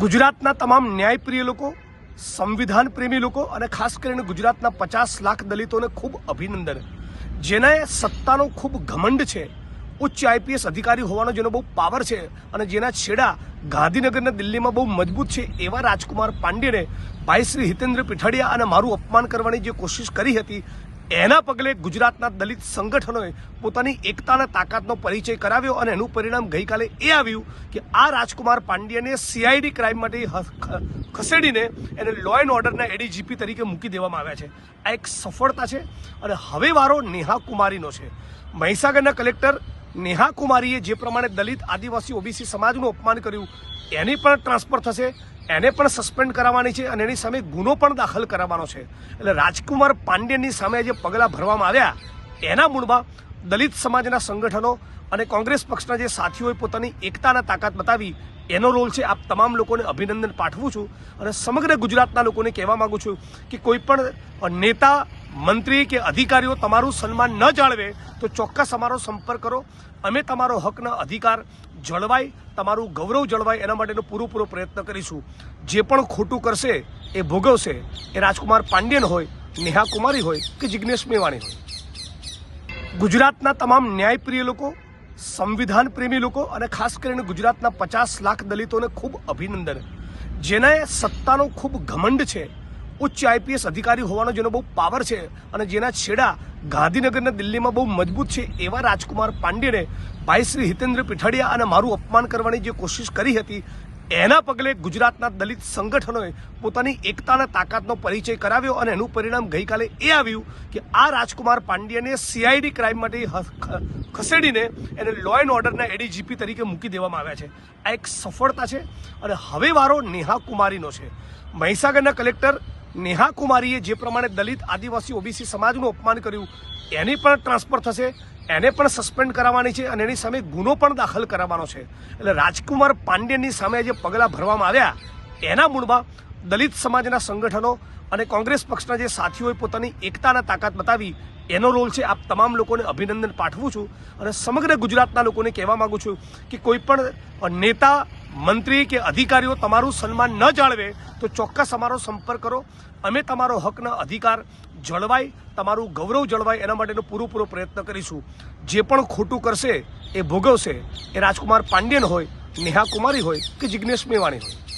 ગુજરાતના તમામ ન્યાયપ્રિય લોકો સંવિધાન પ્રેમી લોકો અને ખાસ કરીને ગુજરાતના પચાસ લાખ દલિતોને ખૂબ અભિનંદન. જેને સત્તાનો ખૂબ ઘમંડ છે. ઉચ્ચ આઈપીએસ અધિકારી હોવાનો જેનો બહુ પાવર છે અને જેના છેડા ગાંધીનગરના દિલ્હીમાં બહુ મજબૂત છે એવા રાજકુમાર પાંડેને ભાઈ શ્રી હિતેન્દ્ર પીઠાડિયા અને મારું અપમાન કરવાની જે કોશિશ કરી હતી એના પગલે ગુજરાતના દલિત સંગઠનોએ પોતાની એકતાના તાકાતનો પરિચય કરાવ્યો અને એનું પરિણામ ગઈકાલે એ આવ્યું કે આ રાજકુમાર પાંડ્યને સીઆઈડી ક્રાઇમ માટે ખસેડીને એને લો એન્ડ ઓર્ડરના એડીજીપી તરીકે મૂકી દેવામાં આવ્યા છે. આ એક સફળતા છે અને હવે વારો નેહા કુમારીનો છે. મહીસાગરના કલેક્ટર નેહા કુમારીએ જે પ્રમાણે દલિત આદિવાસી ઓબીસી સમાજનું અપમાન કર્યું, એની પણ ટ્રાન્સફર થશે, એને પણ સસ્પેન્ડ કરાવવાની છે અને એની સામે ગુનો પણ દાખલ કરાવવાનો છે. એટલે રાજકુમાર પાંડ્યની સામે જે પગલાં ભરવામાં આવ્યા. એના મૂળમાં દલિત સમાજના સંગઠનો અને કોંગ્રેસ પક્ષના જે સાથીઓએ પોતાની એકતાના તાકાત બતાવી, એનો રોલ છે આપ તમામ લોકોને અભિનંદન પાઠવું છું અને સમગ્ર ગુજરાતના લોકોને કહેવા માંગુ છું કે કોઈ પણ નેતા મંત્રી કે અધિકારીઓ તમારું સન્માન ન જાળવે, તો ચોક્કસ અમારો સંપર્ક કરો. અમે તમારો હકના અધિકાર જળવાય, તમારું ગૌરવ જળવાય, એના માટેનો પૂરેપૂરો પ્રયત્ન કરીશું. જે પણ ખોટું કરશે, એ ભોગવશે. એ રાજકુમાર પાંડ્યન હોય, નેહા કુમારી હોય કે જિજ્ઞેશ મેવાણી હોય. ગુજરાતના તમામ ન્યાયપ્રિય લોકો, સંવિધાન પ્રેમી લોકો અને ખાસ કરીને ગુજરાતના પચાસ લાખ દલિતોને ખૂબ અભિનંદન. જેને સત્તાનો ખૂબ ઘમંડ છે. ઉચ્ચ આઈપીએસ અધિકારી હોવાનો જેનો બહુ પાવર છે અને જેના છેડા ગાંધીનગરના દિલ્હીમાં બહુ મજબૂત છે એવા રાજકુમાર પાંડેને ભાઈ શ્રી હિતેન્દ્ર પીઠડિયા અને મારું અપમાન કરવાની જે કોશિશ કરી હતી, એના પગલે ગુજરાતના દલિત સંગઠનોએ પોતાની એકતાના તાકાતનો પરિચય કરાવ્યો અને એનું પરિણામ ગઈકાલે એ આવ્યું કે આ રાજકુમાર પાંડ્યને સીઆઈડી ક્રાઇમ માટે ખસેડીને એને લો એન્ડ ઓર્ડરના એડીજીપી તરીકે મૂકી દેવામાં આવ્યા છે. આ એક સફળતા છે અને હવે વારો નેહા કુમારીનો છે. મહીસાગરના કલેક્ટર નેહા કુમારીએ જે પ્રમાણે દલિત આદિવાસી ઓબીસી સમાજનું અપમાન કર્યું, એની પણ ટ્રાન્સફર થશે, એને પણ સસ્પેન્ડ કરાવવાની છે અને એની સામે ગુનો પણ દાખલ કરાવવાનો છે. એટલે રાજકુમાર પાંડેની સામે જે પગલાં ભરવામાં આવ્યા. એના મૂળમાં દલિત સમાજના સંગઠનો અને કોંગ્રેસ પક્ષના જે સાથીઓએ પોતાની એકતાના તાકાત બતાવી એનો રોલ છે. આપ તમામ લોકોને અભિનંદન પાઠવું છું અને સમગ્ર ગુજરાતના લોકોને કહેવા માંગુ છું કે કોઈ પણ નેતા, મંત્રી કે અધિકારીઓ તમારું સન્માન ન જાળવે તો ચોક્કસ અમારો સંપર્ક કરો. અમે તમારો હકના અધિકાર જળવાય, તમારું ગૌરવ જળવાય એના માટેનો પૂરેપૂરો પ્રયત્ન કરીશું. જે પણ ખોટું કરશે, એ ભોગવશે. એ રાજકુમાર પાંડ્યન હોય નેહા કુમારી હોય કે જિજ્ઞેશ મેવાણી હોય.